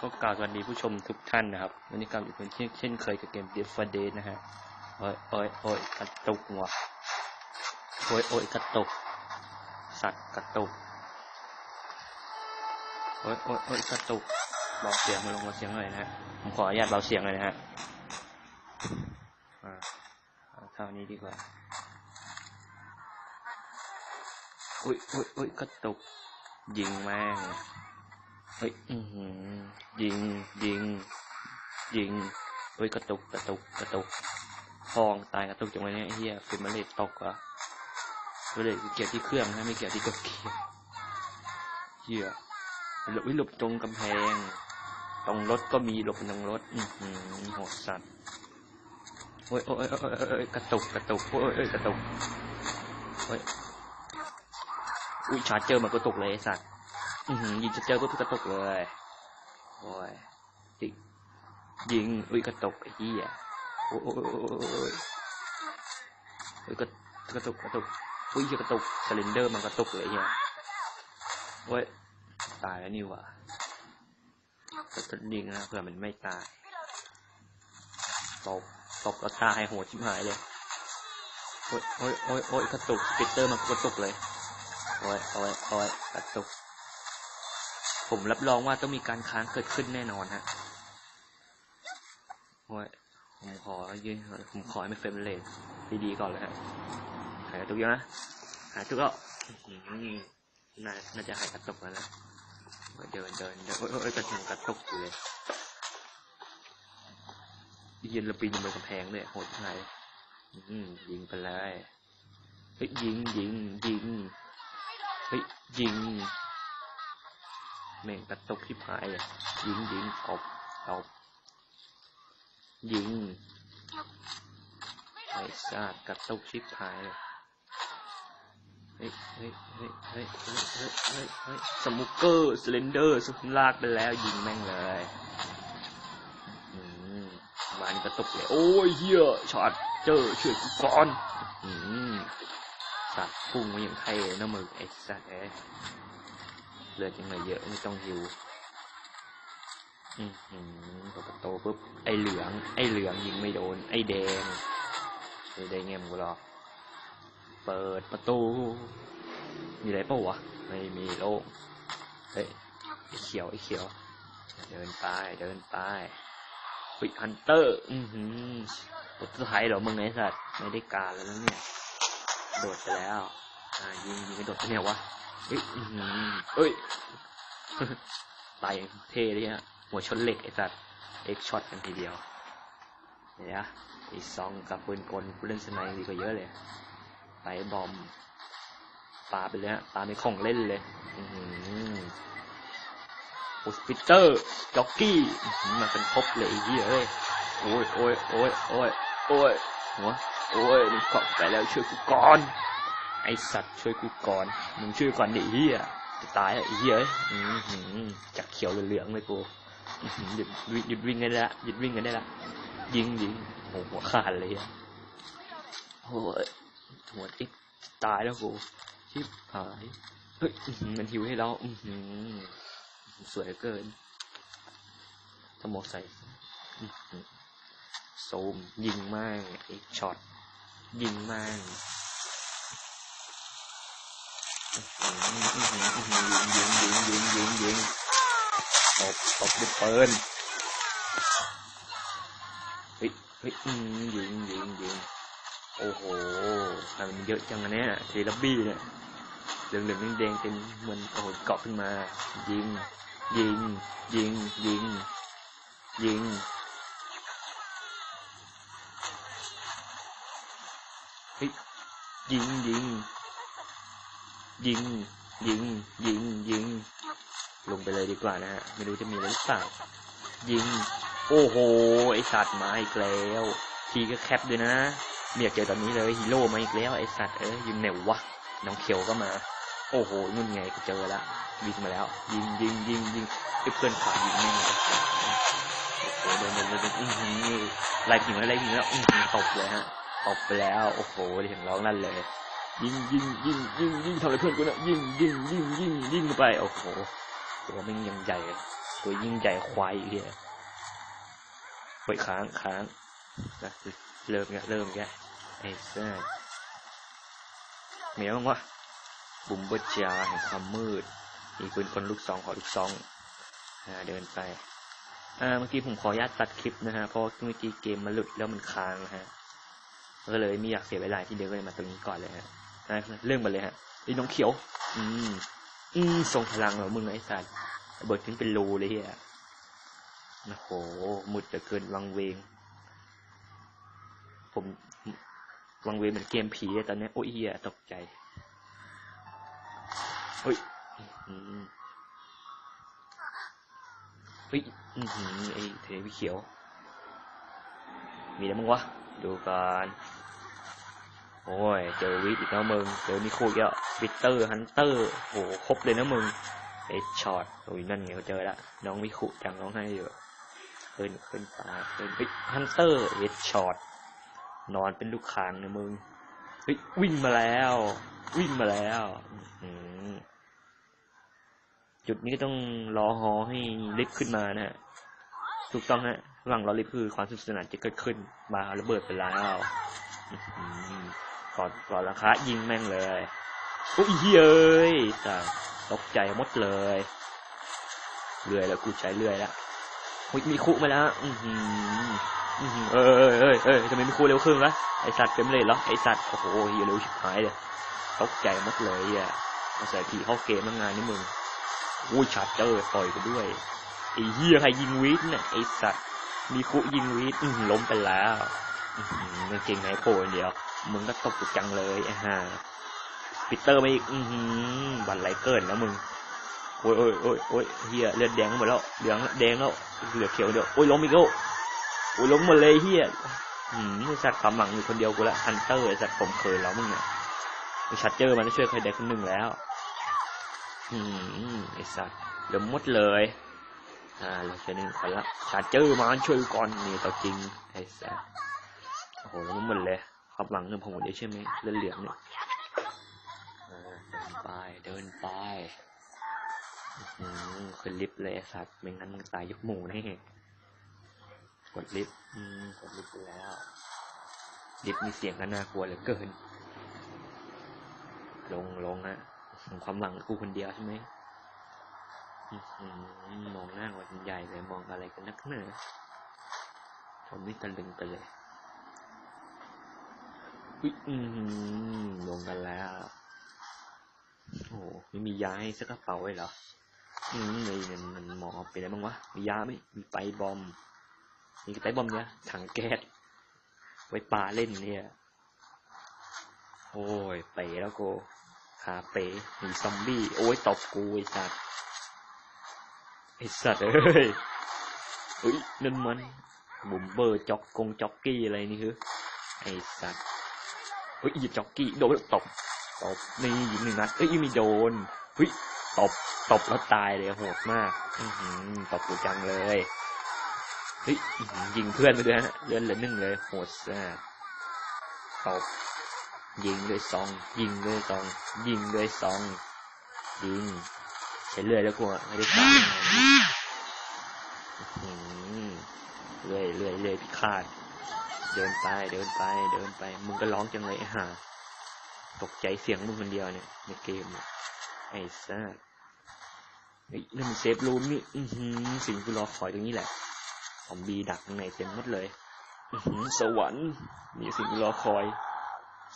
ก็กล่าวสวัสดีผู้ชมทุกท่านนะครับ วันนี้กลับอยู่เป็นเช่นเช่นเคยกับเกม Death for Dead นะฮะ โอ้ยโอ้ยโอ้ยกระตุกว่ะโอ้ยโอ้ยกระตุก สัตว์กระตุก โอ้ยโอ้ยโอ้ยกระตุกเบาเสียงมาลงมาเสียงหน่อยนะฮะ ผมขออนุญาตเบาเสียงเลยนะฮะอ่าเอาเท่านี้ดีกว่า อุ้ยอุ้ยอุ้ยกระตุก ยิงแม่ง เฮ้ยอือหือยิง ยิง ยิง เฮ้ยกระตุกกระตุกกระตุกพองตายกระตุกจังเลยเนี่ยเฮียเป็นมะเร็งตกอะมะเร็งเกี่ยวที่เครื่องนะไม่เกี่ยวที่กระเกียเฮียหลบหลบตรงกำแพง ตรงรถก็มีหลบตรงรถอือหือโหดสัตว์โอ้ยโอ้ยโอ้ยโอ้ยกระตุกกระตุกโอ้ยโอ้ยกระตุกโอ้ยอุ้ยชาร์เจอมันกระตุกเลยไอ้สัตว์ อือยิงชาร์จเจอก็กระตกเลย โอ้ยยิยิง อุ้ยกระตกไอ้เหี้ยโอ้ยโอ้ยโอ้ยโอ้ยโอ้ยอุ้ยกระกระตุกกระตุกอุ้ยกระตุกสลินเดอร์มันกระตุกเลยเหี้ยโอ้ยตายแล้วนี่ว่ะก็จะยิงนะเผื่อมันไม่ตายตบตบแล้วตายโหดชิบหายเลยโอ้ยโอ้ยโอ้ยโอ้ยกระตุกสปิเตอร์มันกระตุกเลย โอ้ยโอ้ยโอ้ยกระตุก ผมรับรองว่าต้องมีการค้างเกิดขึ้นแน่นอนฮะโอ้ยผมขอยืนผมขอให้ไม่เฟรมเรทดีๆก่อนเลยฮะหายกระตุกยังนะหายกระตุกแล้วอื้อหือน่าน่าจะหายกระตุกแล้วนะเดินเดินเดินโอ้ยโอ้ยกระตุกกระตุกอยู่เลยยืนระปีนบนกำแพงเลยโหดหายอืมยิงไปเลยเฮ้ยยิงยิงยิงเฮ้ยยิง แม่งกระตุกที่หายยิงยิงตบตบยิงไอ้ซาดกระตุกชิบหายเฮ้ยเฮ้ยเฮ้ยเฮ้ยเฮ้ยเฮ้ยเฮ้ยสมุกเกอร์สเลนเดอร์สุดลากไปแล้วยิงแม่งเลยมานี่กระตุกเลย โอ้ยเฮียช็อตเจอเฉื่อยกูก่อนสัตว์พุ่งมาอย่างไทยนะมึงไอ้สัตว์ เอ้ยเลือดยังไงเยอะไม่ต้องหิวอืมพอประตูปุ๊บไอ้เหลือง ไอ้เหลืองยิงไม่โดน ไอ้แดงไอ้แดงเงี้ยมึงหรอเปิดประตู มีอะไรปล่าวะไม่มีโล่งเฮ้ยไอเขียวไอเขียว เดินไปเดินไปปิฮันเตอร์ อือหือตัวสุดท้ายเหรอมึงไอ้สัตว์ไม่ได้การแล้วเนี่ย โดดไปแล้ว อ่ายิงยิงกระโดดไปเนี่ยวะ เฮ้ยอื้อหือเอ้ยตายอย่างเท่เลยฮะหัวชนเหล็กไอ้สัตว์เอ็กช็อตกันทีเดียวเดี๋ยวนะอ้ซองกับปืนกลกูเล่นสไนด์ดีกว่าเยอะเลยไปบอมปาไปเลยฮะปาในของเล่นเลยอือหือโอสปิเตอร์จ็อกกี้อื้อหือมาเป็นครบเลยไอ้เหี้ยเอ้ยโอ้ยโอ้ยโอ้ยโอ้ยโอ้ยหัวโอ้ยมึงเกาะไปแล้วช่วยกูก่อน ไอสัตว์ช่วยกูก่อน มึงช่วยก่อนดิเฮียจะตายแล้วไอ้เฮียอืมจากเขียวเหลืองเลยกูหยุดวิ่งหยุดวิ่งกันได้ละหยุดวิ่งกันได้ละ ยิงยิงโอ้หัวขาดเลยอะโอ้ยหัวติ๊กตายแล้วกูชิบหายเฮ้ยมันหิวให้เราอื้อหือสวยเกินสมองใส่โซมยิงมากอีกช็อตยิงม่งยิง ยิงยิงยิงยิงยิงตบตบด้วยปืนเฮ้ยเฮ้ยอืมยิงยิงยิงโอ้โหทำไมมันเยอะจังอะเนี่ยเทลับบี้เนี่ยเหลืองเหลืองแดงๆเต็มเหมือนโอ้โหเกาะขึ้นมา ยิง ยิง ยิง ยิง ยิงเฮ้ยยิงยิง ยิง ยิง ยิง ยิง ลงไปเลยดีกว่านะฮะ ไม่รู้จะมีอะไรหรือเปล่า ยิง โอ้โห ไอสัตว์มาอีกแล้ว ทีก็แคปด้วยนะ เมียเจอตอนนี้เลยฮีโร่มาอีกแล้วไอสัตว์เอ้ยยิงไหนววะ น้องเขียวก็มา โอ้โหนู่นไงกูเจอแล้ววิ่งมาแล้ว ยิงยิงยิงยิงไอเพื่อนขายิงแม่งเลยโอ้โหเดินเดินเดินอื้อหือไล่ยิงแล้วไล่ยิงแล้วอื้อหือตบเลยฮะตบไปแล้ว โอ้โหเห็นร้องนั่นเลย ยิงยิงยิงยิงยิงทำอะไรเพื่อนกูเนะยิงยิงยิงยิงยิงไปโอ้โหตัวม่งยังใหญ่เลยตัวยิ่งใหญ่ควายอีกเหี้ยเฮ้ยค้างค้างนะเริ่มแกเริ่มแกไอ้แซ่เหมียวมั้งวะบุมเบอร์จาแห่งความมืด มีปืนคนลูกซองขอลูกซองอ่าเดินไปอ่าเมื่อกี้ผมขออนุญาตตัดคลิปนะฮะเพราะเมื่อกี้เกมมันหลุดแล้วมันค้างนะฮะ ก็เลยไม่อยากเสียเวลาที่เดินก็เลยมาตรงนี้ก่อนเลยฮะนะเรื่องมาเลยฮะไอ้น้องเขียว อืม อืมทรงพลังเหรอมึงไอ้สัตว์เบิดถึงเป็นรูเลยเฮียโอ้โหมุดจะเกินวังเวง ผมวังเวงเหมือนเกมผีอะตอนเนี้ยโอ้ยเฮียตกใจเฮ้ยอืมเฮ้ยอือหือไอ้เทวิเขียว มีอะไรมั้งวะ ดูกัน โอ้ย เจอวิทอีกแล้วมึง เจอนิคอีกแล้ววิตเตอร์ฮันเตอร์โหครบเลยนะมึงเอ็ดช็อตโอ้ยนั่นไงเขาเจอละน้องมิคุจังร้องไห้อยู่ขึ้นขึ้นตาขึ้นเฮ้ยฮันเตอร์เอ็ดช็อตนอนเป็นลูกคางนะมึงเฮ้ยวิ่งมาแล้ว วิ่งมาแล้วจุดนี้ก็ต้องรอฮอให้ลิฟต์ขึ้นมานะฮะถูกต้องฮะระหว่างรอลิฟต์คือความสนุกสนานจะเกิดขึ้นมาระเบิดไปแล้ว ก่อนก่อนราคายิงแม่งเลยโอ้ยเฮ้ยแต่ตกใจหมดเลยเรื่อยแล้วกูใช้เรื่อยแล้วมีคุมาแล้วอือหืออืออเอ้ยเอ้ยเอ้ยทำไมมีคุเร็วขึ้นวะไอสัตว์เต็มเลยเหรอไอสัตว์โอ้โหเฮียเร็วชิบหายเลยตกใจหมดเลยอะมาใส่ผีเข้าเกมตั้งานนี่มึงอุ้ยชาร์เจอต่อยกันด้วยไอเฮียใครยิงวิทเนี่ยไอสัตว์มีคุยิงวิทอือหือล้มไปแล้วอือหือกางไหนโผล่เดียว มึงก็ตบกูจังเลยไอ้ห่าปีเตอร์มาอีก อือหือบันไหลเกินแล้วมึง โอ้ยโอ้ยโอ้ยโอ้ยเฮียเลือดแดงหมดแล้วเหลืองแดงแล้วเหลือเขียวเดียวโอ้ยล้มอีกแล้วโอ้ยล้มหมดเลยเฮียอืมไอสัตว์ความหวังอยู่คนเดียวกูละฮันเตอร์ไอสัตว์ผมเคยแล้วมึงเนี่ยไอชัดเจอร์มันช่วยใครได้คนหนึ่งแล้ว อืมไอสัตว์เดี๋ยวมดเลย อ่าเราช่วยหนึ่งคนละชาร์เจอร์มาช่วยก่อนนี่ตัวจริงไอสัตว์โอ้โหล้มหมดเลย ความหวังของผมหมดเลยใช่ไหมเลือดเหลืองเนี่ยเดินไปเดินไปอืมขึ้นลิฟต์เลยสัตว์ไม่งั้นมึงตายยกหมู่แน่กดลิฟต์อืมกดลิฟต์ไปแล้วลิฟต์มีเสียงกันน่ากลัวเหลือเกิน ลงลงฮะความหวังกูคนเดียวใช่ไหมอื้อหือมองหน้าวันใหญ่เลยมองอะไรกันนักหนาผมนี่ตะลึงไปเลย อุ๊ยอือหือลงกันแล้ว โอ้ไม่มียาให้สักกระเป๋าเลยเหรอ อืมนี่มันมันหมอเป็นอะไรบ้างวะ มียาไหมมีไปบอม มีไปบอมเนี่ย ถังแก๊ส ไว้ปาเล่นเนี่ย โอ้ย เป๋แล้วกูขาเป๋มีซอมบี้ โอ้ยตบกูไอ้สัตว์ไอสัตว์เอ้ยเฮ้ยนั่นมันบุมเบอร์จ็อกกงจ็อกกี้อะไรนี่คือไอสัตว์ เฮ้ยหยิบจ็อกกี้โดนตบตบนี่ยิงหนึ่งนัดเฮ้ยยังมีโดนเฮ้ยตบตบแล้วตายเลยโหดมาก อืตบกูจังเลยเฮ้ยยิงเพื่อนไปด้วยฮะเลื่อนเหลือหนึ่งเลยโหดแซ่ตบยิงด้วยซอง ยิงด้วยซอง ยิงด้วยซองยิงใช้เลื่อยแล้วกูอะไม่ได้ตามเลื่อยเลื่อยเลื่อยพิฆาต เดินไป เดินไป เดินไป มึงก็ร้องจังเลยไอ้ห่าตกใจเสียงมึงคนเดียวเนี่ยในเกมเนี่ยไอ้ซ่าไอ้ยนั่นมันเซฟรูมนี่ อือหือสิ่งกูรอคอยตรงนี้แหละซอมบีดักข้างในเต็มหมดเลย อือหือสวรรค์นี่สิ่งกูรอคอย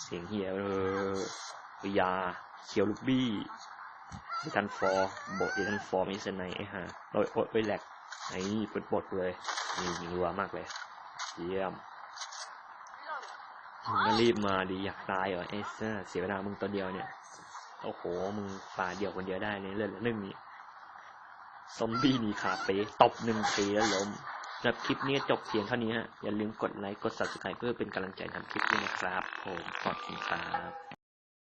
เสียงเฮียเออยาเคียวลูกบี้ดิทันฟอร์บทดิทันฟอร์มิสไนไอ้ห่าโอ้ยโอ้ยโอ้ยแหลกไอ้เปิดบทเลยนี่ยิงรัวมากเลย เยี่ยม มึงก็รีบมาดีอยากตายเหรอไอ้เซ่เสียเวลามึงตัวเดียวเนี่ย โอ้โห มึงป่าเดียวคนเดียวได้เนี่ยเลือดหนึ่งนี่ซอมบี้มีขาเป๋ตบหนึ่งทีแล้วล้มสำหรับคลิปนี้จบเพียงเท่านี้ฮะ อย่าลืมกดไลค์ กด subscribe เพื่อเป็นกำลังใจทำคลิปด้วยนะครับ ผม ขอบคุณครับ